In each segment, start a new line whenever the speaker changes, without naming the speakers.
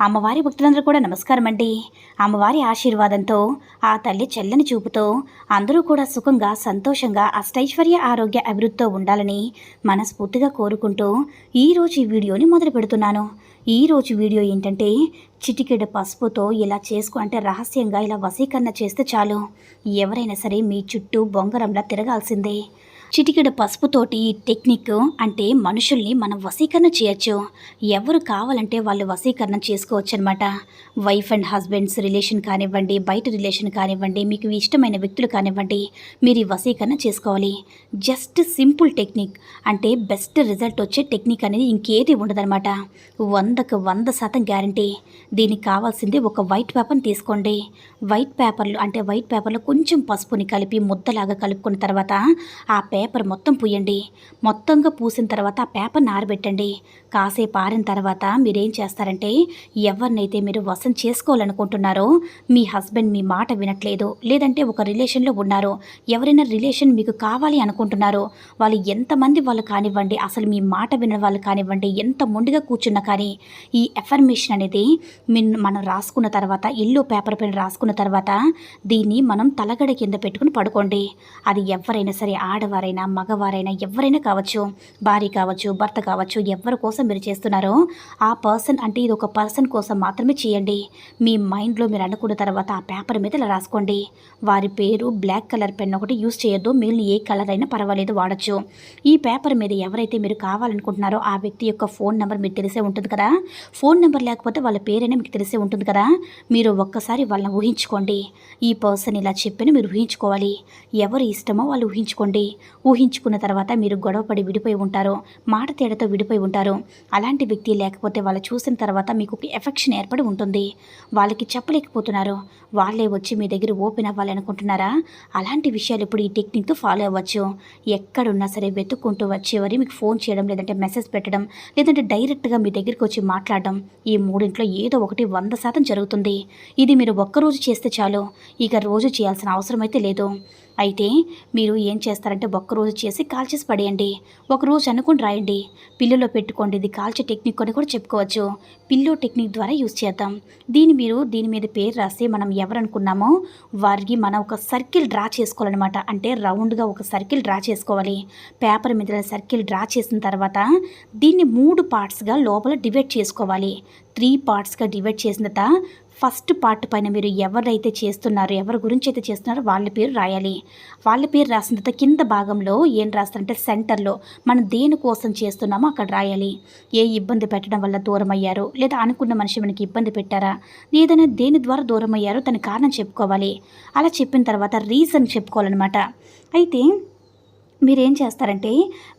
అమ్మవారి భక్తులందరూ కూడా నమస్కారం అండి అమ్మవారి ఆశీర్వాదంతో ఆ తల్లి చెల్లని చూపుతో అందరూ కూడా సుఖంగా సంతోషంగా అష్టైశ్వర్య ఆరోగ్య అభివృద్ధితో ఉండాలని మనస్ఫూర్తిగా కోరుకుంటూ ఈరోజు ఈ వీడియోని మొదలు పెడుతున్నాను. ఈరోజు వీడియో ఏంటంటే చిటికెడు పసుపుతో ఇలా చేసుకో అంటే రహస్యంగా ఇలా వశీకరణ చేస్తే చాలు. ఎవరైనా సరే మీ చుట్టూ బొంగరంలా తిరగాల్సిందే. చిటికెడ పసుపుతోటి ఈ టెక్నిక్ అంటే మనుషుల్ని మనం వశీకరణ చేయొచ్చు. ఎవరు కావాలంటే వాళ్ళు వశీకరణ చేసుకోవచ్చు అనమాట వైఫ్ అండ్ హస్బెండ్స్ రిలేషన్ కానివ్వండి బయట రిలేషన్ కానివ్వండి మీకు ఇష్టమైన వ్యక్తులు కానివ్వండి మీరు ఈ వశీకరణ చేసుకోవాలి. జస్ట్ సింపుల్ టెక్నిక్ అంటే బెస్ట్ రిజల్ట్ వచ్చే టెక్నిక్ అనేది ఇంకేది ఉండదన్నమాట. వందకు వంద శాతం గ్యారంటీ. దీనికి కావాల్సింది ఒక వైట్ పేపర్ని తీసుకోండి. వైట్ పేపర్లు అంటే వైట్ పేపర్లో కొంచెం పసుపుని కలిపి ముద్దలాగా కలుపుకున్న తర్వాత ఆ పేపర్ మొత్తం పూయండి. మొత్తంగా పూసిన తర్వాత ఆ పేపర్ని ఆరబెట్టండి కాసేపు ఆరిన తర్వాత మీరేం చేస్తారంటే ఎవరినైతే మీరు వసం చేసుకోవాలనుకుంటున్నారో మీ హస్బెండ్ మీ మాట వినట్లేదు లేదంటే ఒక రిలేషన్లో ఉన్నారు ఎవరైనా రిలేషన్ మీకు కావాలి అనుకుంటున్నారో వాళ్ళు ఎంతమంది వాళ్ళు కానివ్వండి అసలు మీ మాట విన వాళ్ళు కానివ్వండి ఎంత మొండిగా కూర్చున్నా కానీ ఈ ఎఫర్మేషన్ అనేది మిన్ మనం రాసుకున్న తర్వాత ఇల్లు పేపర్ పైన రాసుకున్న తర్వాత దీన్ని మనం తలగడ కింద పెట్టుకుని పడుకోండి. అది ఎవరైనా సరే ఆడవారు ఆడవారైనా మగవారైనా ఎవరైనా కావచ్చు భార్య కావచ్చు భర్త కావచ్చు ఎవరి కోసం మీరు చేస్తున్నారో ఆ పర్సన్ అంటే ఇది ఒక పర్సన్ కోసం మాత్రమే చేయండి. మీ మైండ్లో మీరు అనుకున్న తర్వాత ఆ పేపర్ మీద ఇలా రాసుకోండి. వారి పేరు బ్లాక్ కలర్ పెన్ ఒకటి యూస్ చేయొద్దు. మిగిలిన ఏ కలర్ అయినా పర్వాలేదు వాడచ్చు. ఈ పేపర్ మీద ఎవరైతే మీరు కావాలనుకుంటున్నారో ఆ వ్యక్తి యొక్క ఫోన్ నెంబర్ మీకు తెలిసే ఉంటుంది కదా? ఫోన్ నెంబర్ లేకపోతే వాళ్ళ పేరైనా మీకు తెలిసే ఉంటుంది కదా? మీరు ఒక్కసారి వాళ్ళని ఊహించుకోండి. ఈ పర్సన్ ఇలా చెప్పని మీరు ఊహించుకోవాలి. ఎవరు ఇష్టమో వాళ్ళు ఊహించుకోండి. ఊహించుకున్న తర్వాత మీరు గొడవపడి విడిపోయి ఉంటారు. మాట తేడాతో విడిపోయి ఉంటారు. అలాంటి వ్యక్తి లేకపోతే వాళ్ళు చూసిన తర్వాత మీకు ఒక ఎఫెక్షన్ ఏర్పడి ఉంటుంది. వాళ్ళకి చెప్పలేకపోతున్నారు. వాళ్ళే వచ్చి మీ దగ్గర ఓపెన్ అవ్వాలనుకుంటున్నారా అలాంటి విషయాలు ఇప్పుడు ఈ టెక్నిక్తో ఫాలో అవ్వచ్చు. ఎక్కడున్నా సరే వెతుక్కుంటూ వచ్చేవారి మీకు ఫోన్ చేయడం లేదంటే మెసేజ్ పెట్టడం లేదంటే డైరెక్ట్గా మీ దగ్గరికి వచ్చి మాట్లాడడం ఈ మూడింట్లో ఏదో ఒకటి వంద శాతం జరుగుతుంది. ఇది మీరు ఒక్కరోజు చేస్తే చాలు. ఇక రోజు చేయాల్సిన అవసరం అయితే లేదు. అయితే మీరు ఏం చేస్తారంటే ఒక్కరోజు చేసి కాల్చేసి పడేయండి. ఒకరోజు అనుకుని రాయండి. పిల్లులో పెట్టుకోండి ఇది కాల్చే టెక్నిక్ అని కూడా చెప్పుకోవచ్చు. పిల్లో టెక్నిక్ ద్వారా యూజ్ చేద్దాం. దీన్ని మీరు దీని మీద పేరు రాసి మనం ఎవరనుకున్నామో వారికి మనం ఒక సర్కిల్ డ్రా చేసుకోవాలన్నమాట. అంటే రౌండ్గా ఒక సర్కిల్ డ్రా చేసుకోవాలి. పేపర్ మీద సర్కిల్ డ్రా చేసిన తర్వాత దీన్ని మూడు పార్ట్స్గా లోపల డివైడ్ చేసుకోవాలి. త్రీ పార్ట్స్గా డివైడ్ చేసిన తర్వాత ఫస్ట్ పార్ట్ పైన మీరు ఎవరైతే చేస్తున్నారో ఎవరి గురించి అయితే చేస్తున్నారో వాళ్ళ పేరు రాయాలి. వాళ్ళ పేరు రాసిన తర్వాత కింద భాగంలో ఏం రాస్తారంటే సెంటర్లో మనం దేనికోసం చేస్తున్నామో అక్కడ రాయాలి. ఏ ఇబ్బంది పెట్టడం వల్ల దూరం అయ్యారో లేదా అనుకున్న మనిషి మనకి ఇబ్బంది పెట్టారా? లేదనే దేని ద్వారా దూరం అయ్యారో దాని కారణం చెప్పుకోవాలి. అలా చెప్పిన తర్వాత రీజన్ చెప్పుకోవాలన్నమాట. అయితే మీరేం చేస్తారంటే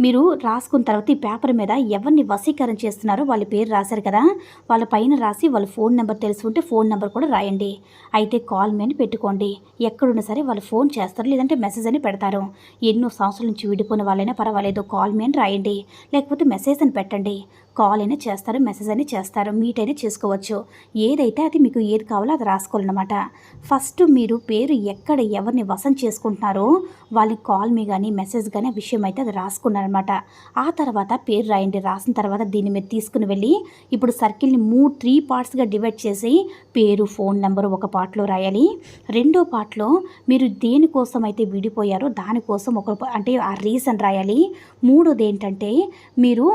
మీరు రాసుకున్న తర్వాత ఈ పేపర్ మీద ఎవరిని వశీకరణ చేస్తున్నారో వాళ్ళ పేరు రాశారు కదా వాళ్ళ పైన రాసి వాళ్ళ ఫోన్ నెంబర్ తెలుసుకుంటే ఫోన్ నెంబర్ కూడా రాయండి. అయితే కాల్ మీద పెట్టుకోండి. ఎక్కడున్నా సరే వాళ్ళు ఫోన్ చేస్తారు లేదంటే మెసేజ్ అని పెడతారు. ఎన్నో సంవత్సరాల నుంచి విడిపోయిన వాళ్ళైనా పర్వాలేదు కాల్ మీద రాయండి. లేకపోతే మెసేజ్ అని పెట్టండి. కాల్ అయినా చేస్తారు మెసేజ్ అయినా చేస్తారు మీట్ అయినా చేసుకోవచ్చు. ఏదైతే అది మీకు ఏది కావాలో అది రాసుకోవాలన్నమాట. ఫస్ట్ మీరు పేరు ఎక్కడ ఎవరిని వసం చేసుకుంటున్నారో వాళ్ళని కాల్ మీ కానీ మెసేజ్ కానీ ఆ విషయం అయితే అది రాసుకున్నారనమాట ఆ తర్వాత పేరు రాయండి. రాసిన తర్వాత దీన్ని మీరు తీసుకుని వెళ్ళి ఇప్పుడు సర్కిల్ని మూడు త్రీ పార్ట్స్గా డివైడ్ చేసి పేరు ఫోన్ నెంబర్ ఒక పార్ట్లో రాయాలి. రెండో పార్ట్లో మీరు దేనికోసం అయితే విడిపోయారో దానికోసం ఒక అంటే ఆ రీజన్ రాయాలి. మూడోది ఏంటంటే మీరు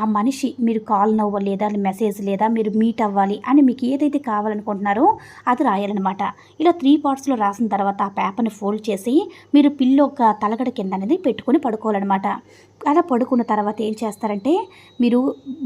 ఆ మనిషి మీరు కాల్ నవ్వ లేదా మెసేజ్ లేదా మీరు మీట్ అవ్వాలి అని మీకు ఏదైతే కావాలనుకుంటున్నారో అది రాయాలన్నమాట. ఇలా త్రీ పార్ట్స్లో రాసిన తర్వాత ఆ పేపర్ని ఫోల్డ్ చేసి మీరు పిల్లో ఒక తలగడ కింద అనేది పెట్టుకొని పడుకోవాలన్నమాట. అలా పడుకున్న తర్వాత ఏం చేస్తారంటే మీరు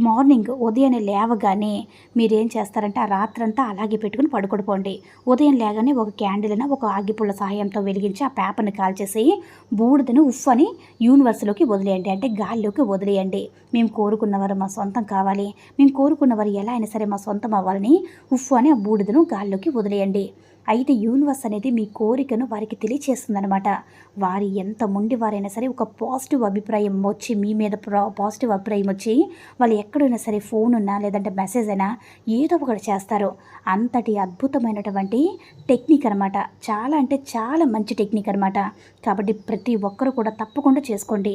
మార్నింగ్ ఉదయాన్నే లేవగానే మీరు ఏం చేస్తారంటే ఆ రాత్రంతా అలాగే పెట్టుకుని పడుకోడిపోండి ఉదయం లేగానే ఒక క్యాండిల్ని ఒక ఆగిపుల్ల సహాయంతో వెలిగించి ఆ పేపర్ని కాల్చేసి బూడిదని ఉఫ్ అని యూనివర్స్లోకి వదిలేయండి. అంటే గాల్లోకి వదిలేయండి. మేము కోరుకున్నవారు మా సొంతం కావాలి. మేము కోరుకున్న వారు ఎలా అయినా సరే మా సొంతం అవ్వాలని ఉఫ్ అని ఆ బూడిదను గాల్లోకి వదిలేయండి. అయితే యూనివర్స్ అనేది మీ కోరికను వారికి తెలియచేస్తుందనమాట వారి ఎంత ముండి వారైనా సరే ఒక పాజిటివ్ అభిప్రాయం వచ్చి మీ మీద పాజిటివ్ అభిప్రాయం వచ్చి వాళ్ళు ఎక్కడైనా సరే ఫోన్ ఉన్నా లేదంటే మెసేజ్ అయినా ఏదో ఒకటి చేస్తారు. అంతటి అద్భుతమైనటువంటి టెక్నిక్ అనమాట చాలా అంటే చాలా మంచి టెక్నిక్ అనమాట కాబట్టి ప్రతి ఒక్కరు కూడా తప్పకుండా చేసుకోండి.